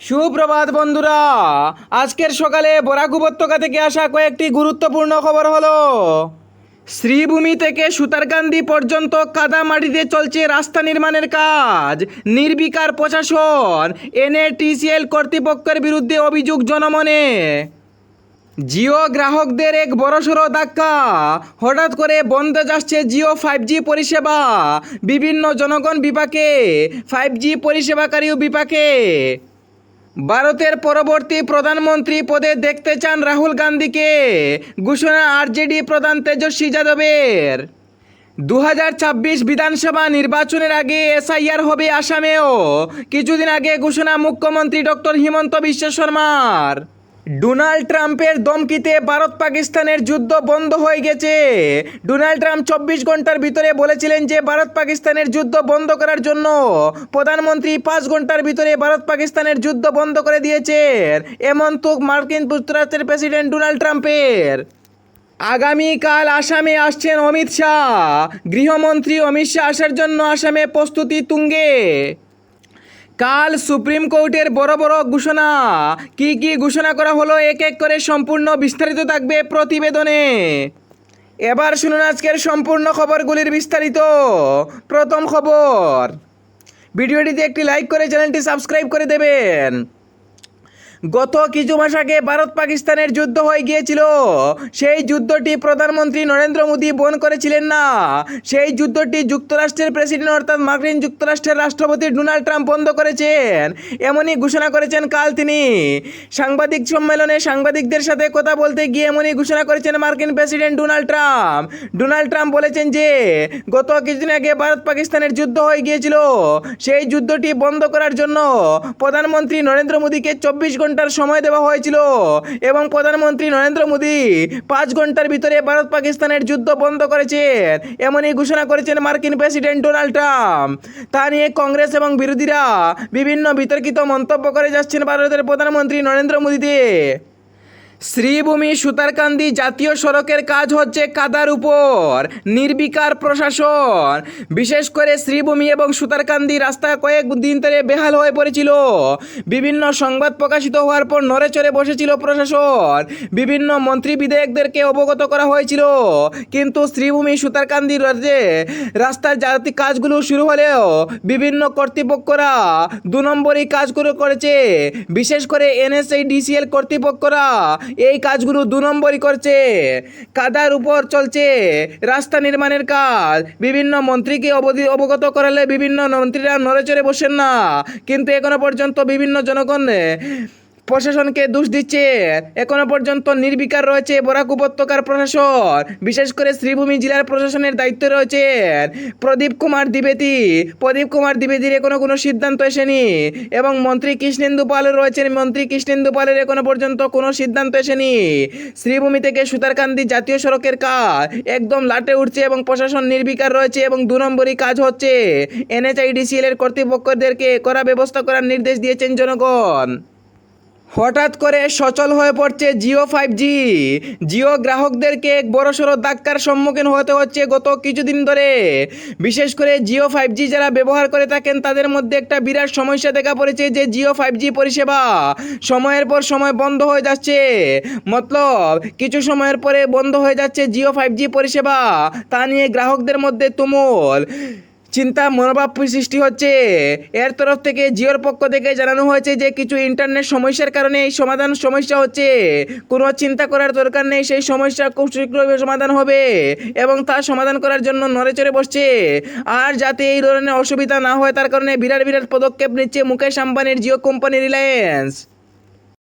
সুপ্রভাত বন্ধুরা। আজকের সকালে বরাক উপত্যকা থেকে আসা কয়েকটি গুরুত্বপূর্ণ খবর হলো, শ্রীভূমি থেকে সুতারকান্দি পর্যন্ত কাদা মাটিতে চলছে রাস্তা নির্মাণের কাজ। নির্বিকার প্রশাসন, এনএটিসিএল কর্তৃপক্ষের বিরুদ্ধে অভিযোগ জনমনে। জিও গ্রাহকদের এক বড়সড় ধাক্কা। হঠাৎ করে বন্ধ যাচ্ছে জিও ফাইভ জি পরিষেবা। বিভিন্ন জনগণ বিপাকে, ফাইভ জি পরিষেবাকারীও বিপাকে। ভারতের পরবর্তী প্রধানমন্ত্রী পদে দেখতে চান রাহুল গান্ধীকে। ঘোষণা আরজেডি প্রধান তেজস্বী যাদবের। দু হাজার ছাব্বিশ বিধানসভা নির্বাচনের আগে এসআইআর হবে আসামেও। কিছুদিন আগে ঘোষণা মুখ্যমন্ত্রী ডক্টর হিমন্ত বিশ্ব শর্মার। ডোনাল্ড ট্রাম্পের দমকিতে ভারত পাকিস্তানের যুদ্ধ বন্ধ হয়ে গেছে। ডোনাল্ড ট্রাম্প চব্বিশ ঘণ্টার ভিতরে বলেছিলেন যে ভারত পাকিস্তানের যুদ্ধ বন্ধ করার জন্য প্রধানমন্ত্রী পাঁচ ঘণ্টার ভিতরে ভারত পাকিস্তানের যুদ্ধ বন্ধ করে দিয়েছেন এমন তো মার্কিন যুক্তরাষ্ট্রের প্রেসিডেন্ট ডোনাল্ড ট্রাম্পের। আগামীকাল আসামে আসছেন অমিত শাহ। গৃহমন্ত্রী অমিত শাহ আসার জন্য আসামে প্রস্তুতি তুঙ্গে। কাল সুপ্রিম কোর্টের বড় বড় ঘোষণা। কি কি ঘোষণা করা হলো, এক এক করে সম্পূর্ণ বিস্তারিত থাকবে প্রতিবেদনে। এবার শুনুন আজকের সম্পূর্ণ খবরগুলির বিস্তারিত। প্রথম খবর, ভিডিওটিতে একটি লাইক করে চ্যানেলটি সাবস্ক্রাইব করে দেবেন। গত কিছু মাস আগে ভারত পাকিস্তানের যুদ্ধ হয়ে গিয়েছিল। সেই যুদ্ধটি প্রধানমন্ত্রী নরেন্দ্র মোদী বন করেছিলেন না। সেই যুদ্ধটি যুক্তরাষ্ট্রের প্রেসিডেন্ট অর্থাৎ মার্কিন যুক্তরাষ্ট্রের রাষ্ট্রপতি ডোনাল্ড ট্রাম্প বন্ধ করেছেন। এমনই ঘোষণা করেছেন কাল তিনি। সাংবাদিক সম্মেলনে সাংবাদিকদের সাথে কথা বলতে গিয়ে এমনই ঘোষণা করেছেন মার্কিন president Donald Trump. Donald Trump বলেছেন যে, গত কিছুদিন আগে ভারত পাকিস্তানের যুদ্ধ হয়ে গিয়েছিল। সেই যুদ্ধটি বন্ধ করার জন্য প্রধানমন্ত্রী নরেন্দ্র মোদীকে চব্বিশ ঘণ্টার সময় দেওয়া হয়েছিল। এবং প্রধানমন্ত্রী নরেন্দ্র মোদী পাঁচ ঘণ্টার ভিতরে ভারত পাকিস্তানের যুদ্ধ বন্ধ করেছেন। এমনই ঘোষণা করেছেন মার্কিন প্রেসিডেন্ট ডোনাল্ড ট্রাম্প। তা নিয়ে কংগ্রেস এবং বিরোধীরা বিভিন্ন বিতর্কিত মন্তব্য করে যাচ্ছেন ভারতের প্রধানমন্ত্রী নরেন্দ্র মোদীতে। শ্রীভূমি সুতারকান্দি জাতীয় সড়কের কাজ হচ্ছে কাদার উপর, নির্বিকার প্রশাসন। বিশেষ করে শ্রীভূমি এবং সুতারকান্দি রাস্তা কয়েক দিন ধরে বেহাল হয়ে পড়েছিল। বিভিন্ন সংবাদ প্রকাশিত হওয়ার পর নড়েচড়ে বসেছিল প্রশাসন। বিভিন্ন মন্ত্রী বিধায়কদেরকে অবগত করা হয়েছিল। কিন্তু শ্রীভূমি সুতারকান্দি রাজ্যে রাস্তার জাতি কাজগুলো শুরু হলেও বিভিন্ন কর্তৃপক্ষরা দু নম্বরই কাজগুলো করেছে। বিশেষ করে এনএসআই, ডিসিএল কর্তৃপক্ষরা এই কাজগুলো দু নম্বরই করছে। কাদার উপর চলছে রাস্তা নির্মাণের কাজ। বিভিন্ন মন্ত্রীকে অবধি অবগত করালে বিভিন্ন মন্ত্রীরা নড়েচড়ে বসেন না। কিন্তু এখনও পর্যন্ত বিভিন্ন জনগণ প্রশাসনকে দোষ দিচ্ছে। এখনও পর্যন্ত নির্বিকার রয়েছে বরাক উপত্যকার প্রশাসন। বিশেষ করে শ্রীভূমি জেলার প্রশাসনের দায়িত্বে রয়েছেন প্রদীপ কুমার দ্বিবেদী। প্রদীপ কুমার দ্বিবেদীর এখনও কোনো সিদ্ধান্ত এসেনি। এবং মন্ত্রী কৃষ্ণেন্দু পাল রয়েছেন। মন্ত্রী কৃষ্ণেন্দু পালের এখনও পর্যন্ত কোনো সিদ্ধান্ত এসেনি। শ্রীভূমি থেকে সুতারকান্দি জাতীয় সড়কের কাজ একদম লাটে উঠছে এবং প্রশাসন নির্বিকার রয়েছে এবং দু নম্বরই কাজ হচ্ছে। এনএচআইডিসিএল এর কর্তৃপক্ষদেরকে করা ব্যবস্থা করার নির্দেশ দিয়েছেন জনগণ। হঠাৎ করে সচল হয়ে পড়ছে জিও ফাইভ জি জিও গ্রাহকদেরকে এক বড়সড় ধাক্কার সম্মুখীন হতে হচ্ছে গত কিছুদিন ধরে। বিশেষ করে জিও ফাইভ জি যারা ব্যবহার করে থাকেন, তাদের মধ্যে একটা বিরাট সমস্যা দেখা পড়েছে যে জিও ফাইভ জি পরিষেবা সময়ের পর সময় বন্ধ হয়ে যাচ্ছে। মতলব, কিছু সময়ের পরে বন্ধ হয়ে যাচ্ছে জিও ফাইভ জি পরিষেবা। তা নিয়ে গ্রাহকদের মধ্যে তুমুল চিন্তা মনোভাব সৃষ্টি হচ্ছে। এর তরফ থেকে জিওর পক্ষ থেকে জানানো হয়েছে যে, কিছু ইন্টারনেট সমস্যার কারণে এই সমাধান সমস্যা হচ্ছে। কোনো চিন্তা করার দরকার নেই, সেই সমস্যা খুব শীঘ্রই সমাধান হবে এবং তা সমাধান করার জন্য নড়েচড়ে বসছে। আর যাতে এই ধরনের অসুবিধা না হয়, তার কারণে বিরাট বিরাট পদক্ষেপ নিচ্ছে মুকেশ আম্বানির জিও কোম্পানি রিলায়েন্স।